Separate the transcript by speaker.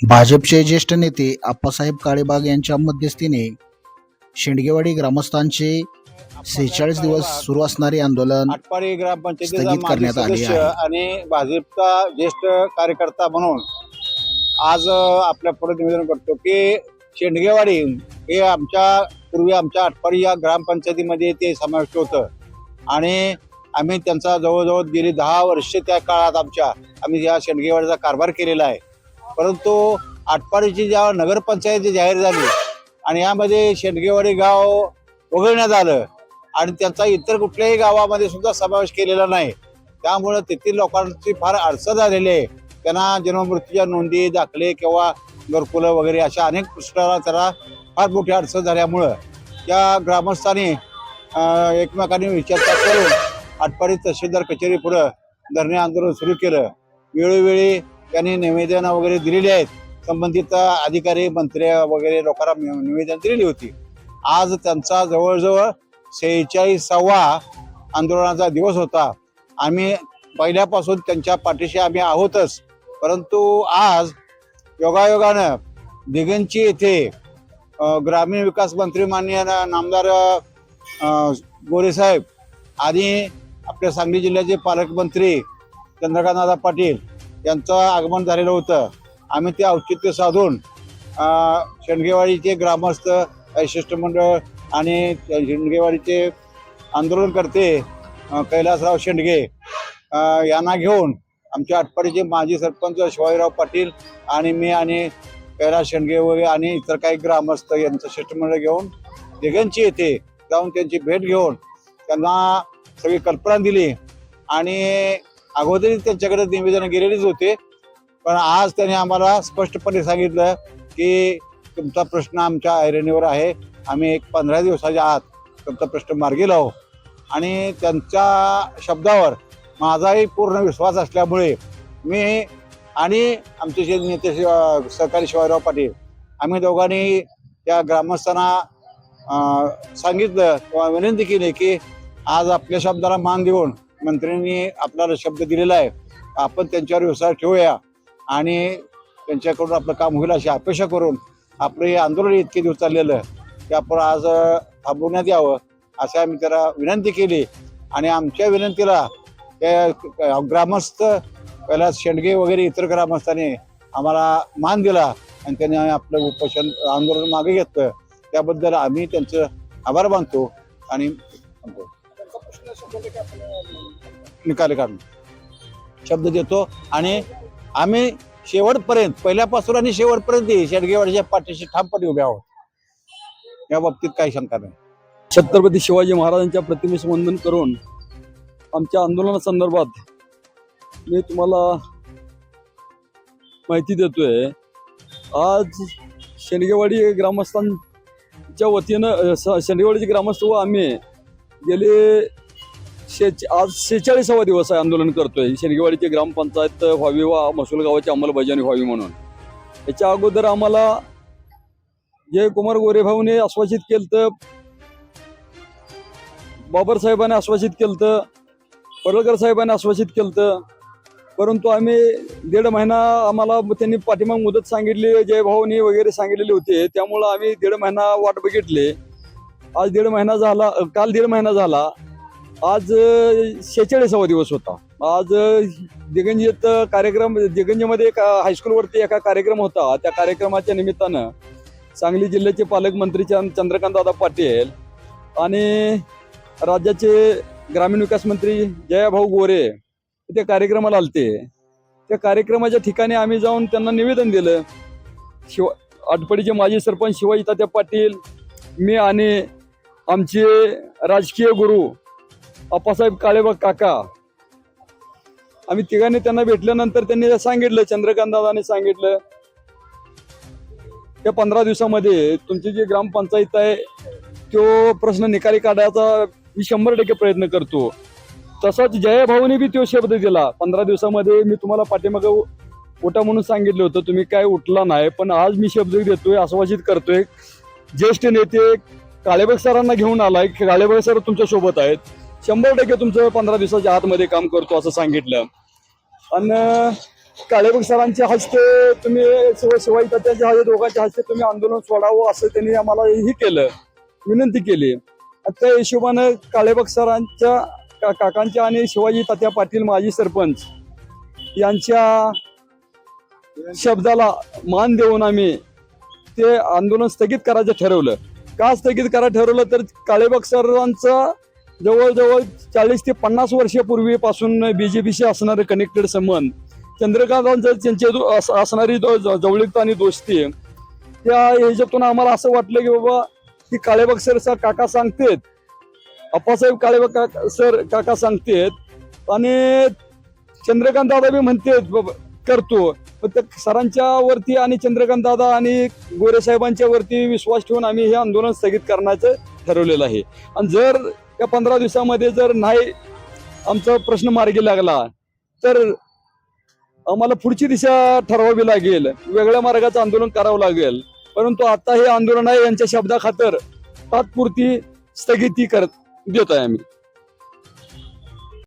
Speaker 1: भाजपचे ज्येष्ठ नेते आप्पासाहेब काळेबाग यांच्या मध्यस्थीने शेंडगेवाडी ग्रामस्थांचे सेहेचाळीस दिवस सुरू असणारे आंदोलन स्थगित करण्यात आली.
Speaker 2: आणि भाजपचा ज्येष्ठ कार्यकर्ता म्हणून आज आपल्या पुढे निवेदन करतो की शेंडगेवाडी हे आमच्या पूर्वी आमच्या आटपाडी या ग्रामपंचायतीमध्ये ते समाविष्ट होतं आणि आम्ही त्यांचा जवळजवळ गेली दहा वर्ष त्या काळात आमच्या आम्ही या शेंडगेवाडीचा कारभार केलेला आहे. परंतु आटपाडीची ज्या नगरपंचायत जाहीर झाली आणि यामध्ये शेंडगेवाडी गाव वगळण्यात आलं आणि त्यांचा इतर कुठल्याही गावामध्ये सुद्धा समावेश केलेला नाही. त्यामुळं तेथील लोकांची फार अडचण झालेली आहे. त्यांना जन्ममृत्यूच्या नोंदी दाखले किंवा घरकुलं वगैरे अशा अनेक गोष्टींना त्याला फार मोठी अडचण झाल्यामुळं त्या ग्रामस्थांनी एकमेकांनी विचारता करून आटपाडी तहसीलदार कचेरी पुढं धरणे आंदोलन सुरू केलं. वेळोवेळी त्यांनी निवेदनं वगैरे दिलेली आहेत. संबंधित अधिकारी मंत्री वगैरे लोकांना निवेदन दिलेली होती. आज त्यांचा जवळजवळ सेहेचाळीसावा आंदोलनाचा दिवस होता. आम्ही पहिल्यापासून त्यांच्या पाठीशी आम्ही आहोतच. परंतु आज योगायोगानं दिगंची येथे ग्रामीण विकास मंत्री माननीय नामदार गोरेसाहेब आणि आपल्या सांगली जिल्ह्याचे पालकमंत्री चंद्रकांतदादा पाटील यांचं आगमन झालेलं होतं. आम्ही ते औचित्य साधून शेणगेवाडीचे ग्रामस्थ शिष्टमंडळ आणि त्या शेंडगेवाडीचे आंदोलनकर्ते कैलासराव शेंडगे यांना घेऊन आमच्या आटपाडीचे माजी सरपंच शिवाजीराव पाटील आणि मी आणि कैलास शेंडगे वगैरे आणि इतर काही ग्रामस्थ यांचं शिष्टमंडळ घेऊन दिगंची येथे जाऊन त्यांची भेट घेऊन त्यांना सगळी कल्पना दिली. आणि अगोदरी त्यांच्याकडे निवेदन गेलेलीच होते. पण आज त्यांनी आम्हाला स्पष्टपणे सांगितलं की तुमचा प्रश्न आमच्या ऐरणीवर आहे. आम्ही एक पंधरा दिवसाच्या आत तुमचा प्रश्न मार्गी लावू. आणि त्यांच्या शब्दावर माझाही पूर्ण विश्वास असल्यामुळे मी आणि आमचे जे नेते शिवा- सहकारी शिवाजीराव पाटील आम्ही दोघांनी त्या ग्रामस्थांना सांगितलं किंवा विनंती केली की आज आपल्या शब्दाला मान देऊन मंत्र्यांनी आपल्याला शब्द दिलेला आहे. आपण त्यांच्यावर विश्वास ठेवूया आणि त्यांच्याकडून आपलं काम होईल अशी अपेक्षा करून आपलं हे आंदोलन इतके दिवस चाललेलं ते आपण आज थांबवण्यात यावं असं आम्ही त्याला विनंती केली. आणि आमच्या विनंतीला त्या ग्रामस्थ पहिला शेंडगे वगैरे इतर ग्रामस्थांनी आम्हाला मान दिला आणि त्यांनी आपलं उपोषण आंदोलन मागे घेतलं. त्याबद्दल आम्ही त्यांचं आभार मानतो आणि निकाल काढून. शब्द देतो आणि आम्ही शेवटपर्यंत पहिल्यापासून आणि शेवटपर्यंत शेडगेवाडीच्या पाठीशी ठामपणे उभे आहोत. या बाबतीत काही शंका नाही.
Speaker 3: छत्रपती शिवाजी महाराजांच्या प्रतिमेस वंदन करून आमच्या आंदोलनासंदर्भात मी तुम्हाला माहिती देतोय. आज शेंडगेवाडी च्या वतीनं अ, स- शेंडगेवाडीचे ग्रामस्थ व आम्ही गेले शे आज शेहेचाळीसावा दिवस आहे आंदोलन करतोय. शनिवाडीची ग्रामपंचायत व्हावी व मसूल गावाची अंमलबजावणी व्हावी म्हणून. याच्या अगोदर आम्हाला जयकुमार गोरेभाऊने आश्वासित केलं तर बाबर साहेबांनी आश्वासित केलं पडळकर साहेबांनी आश्वासित केलं परंतु आम्ही दीड महिना आम्हाला त्यांनी पाठीमाग मुदत सांगितली जयभाऊनी वगैरे सांगितलेली होते त्यामुळं आम्ही दीड महिना वाट बघितले. आज दीड महिना झाला काल दीड महिना झाला. आज शेहेचाळीसावा दिवस होता. आज दिगंजीत कार्यक्रम दिगंजीमध्ये एक हायस्कूलवरती एका कार्यक्रम होता. त्या कार्यक्रमाच्या निमित्तानं सांगली जिल्ह्याचे पालकमंत्री चंद्रकांत चंद्रकांतदादा पाटील आणि राज्याचे ग्रामीण विकास मंत्री जयाभाऊ गोरे त्या कार्यक्रमाला आलते. त्या कार्यक्रमाच्या ठिकाणी आम्ही जाऊन त्यांना निवेदन दिलं. शिवा आटपडीचे माजी सरपंच शिवाजी तात्या पाटील मी आणि आमचे राजकीय गुरु अप्पासाहेब काळेबाग काका. आम्ही तिघांनी त्यांना भेटल्यानंतर त्यांनी सांगितलं चंद्रकांत दादाने सांगितलं त्या पंधरा दिवसामध्ये तुमची जी ग्रामपंचायत आहे तो प्रश्न निकाली काढायचा मी शंभर टक्के प्रयत्न करतो. तसाच जयभाऊने बी तो शब्द दिला. पंधरा दिवसामध्ये मी तुम्हाला पाठीमागं उठा म्हणून सांगितलं होतं तुम्ही काय उठला नाही पण आज मी शब्द देतोय आश्वासित करतोय. ज्येष्ठ नेते काळेबाग सरांना घेऊन आलाय काळेबाग सर तुमच्यासोबत आहेत. शंभर टक्के तुमचं पंधरा दिवसाच्या आतमध्ये काम करतो असं सांगितलं. आणि काळेबग सरांच्या हस्ते तुम्ही शिवाय शिवाजी हस्ते दोघांच्या हस्ते तुम्ही आंदोलन सोडावं असं त्यांनी आम्हाला हे केलं विनंती केली. त्या हिशोबानं काळेबग सरांच्या का- काकांच्या आणि शिवाजी तात्या पाटील माजी सरपंच यांच्या शब्दाला मान देऊन आम्ही ते आंदोलन स्थगित करायचं ठरवलं. का स्थगित करायचं ठरवलं तर काळेबाग सरांचं जवळजवळ चाळीस ते पन्नास वर्षापूर्वीपासून बी जे पीशी असणारे कनेक्टेड संबंध चंद्रकांतांचं त्यांचे असणारी ज- जवळीकता आणि दोस्ती त्या ह्याच्यातून आम्हाला असं वाटलं की बाबा की काळेबाग सरचा काका सांगतेत अप्पासाहेब काळे काका सर काका सांगतेत आणि चंद्रकांत दादा बी म्हणतेत बाबा, करतो. पण त्या सरांच्या वरती आणि चंद्रकांत दादा आणि गोरे साहेबांच्या वरती विश्वास ठेवून आम्ही हे आंदोलन स्थगित करण्याचं ठरवलेलं आहे. आणि जर या पंधरा दिवसामध्ये जर नाही आमचा प्रश्न मार्गी लागला तर आम्हाला पुढची दिशा ठरवावी लागेल. वेगळ्या मार्गाचं आंदोलन करावं लागेल. परंतु आता हे आंदोलन आहे यांच्या शब्दाखातर तात्पुरती स्थगिती करत देत आहे आम्ही